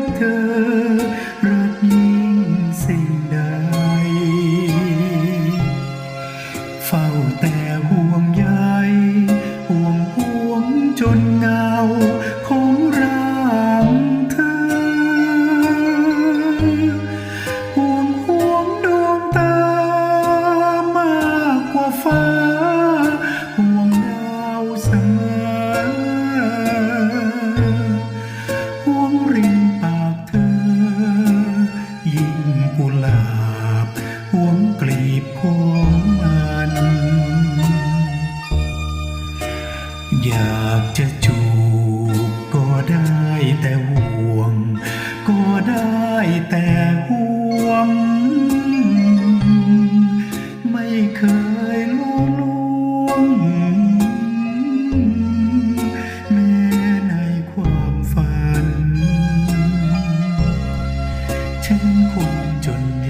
กเธอรักยิ่งสิ่งใด เฝ้าแต่วงใยห่วงห่วงจนเงาของราเธอวงห่วงดวงตามากกว่าฟ้าากจะจูบก็ได้แต่ห่วง ก็ได้แต่ห่วง ไม่เคยล่วงลวแม้ในความฝัน ฉันคงจนย